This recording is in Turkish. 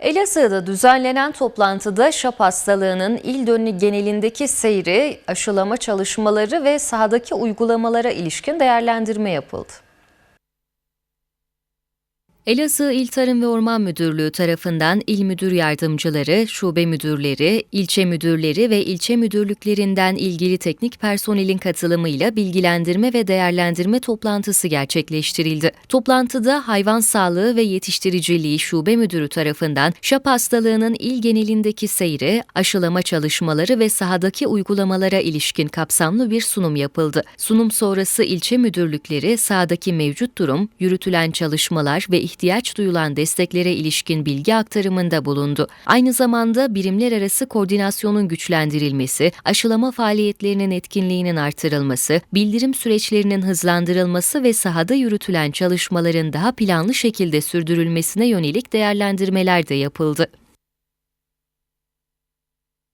Elazığ'da düzenlenen toplantıda şap hastalığının il dönü genelindeki seyri, aşılama çalışmaları ve sahadaki uygulamalara ilişkin değerlendirme yapıldı. Elazığ İl Tarım ve Orman Müdürlüğü tarafından il müdür yardımcıları, şube müdürleri, ilçe müdürleri ve ilçe müdürlüklerinden ilgili teknik personelin katılımıyla bilgilendirme ve değerlendirme toplantısı gerçekleştirildi. Toplantıda hayvan sağlığı ve yetiştiriciliği şube müdürü tarafından şap hastalığının il genelindeki seyri, aşılama çalışmaları ve sahadaki uygulamalara ilişkin kapsamlı bir sunum yapıldı. Sunum sonrası ilçe müdürlükleri sahadaki mevcut durum, yürütülen çalışmalar ve ihtiyaç duyulan desteklere ilişkin bilgi aktarımında bulundu. Aynı zamanda birimler arası koordinasyonun güçlendirilmesi, aşılama faaliyetlerinin etkinliğinin artırılması, bildirim süreçlerinin hızlandırılması ve sahada yürütülen çalışmaların daha planlı şekilde sürdürülmesine yönelik değerlendirmeler de yapıldı.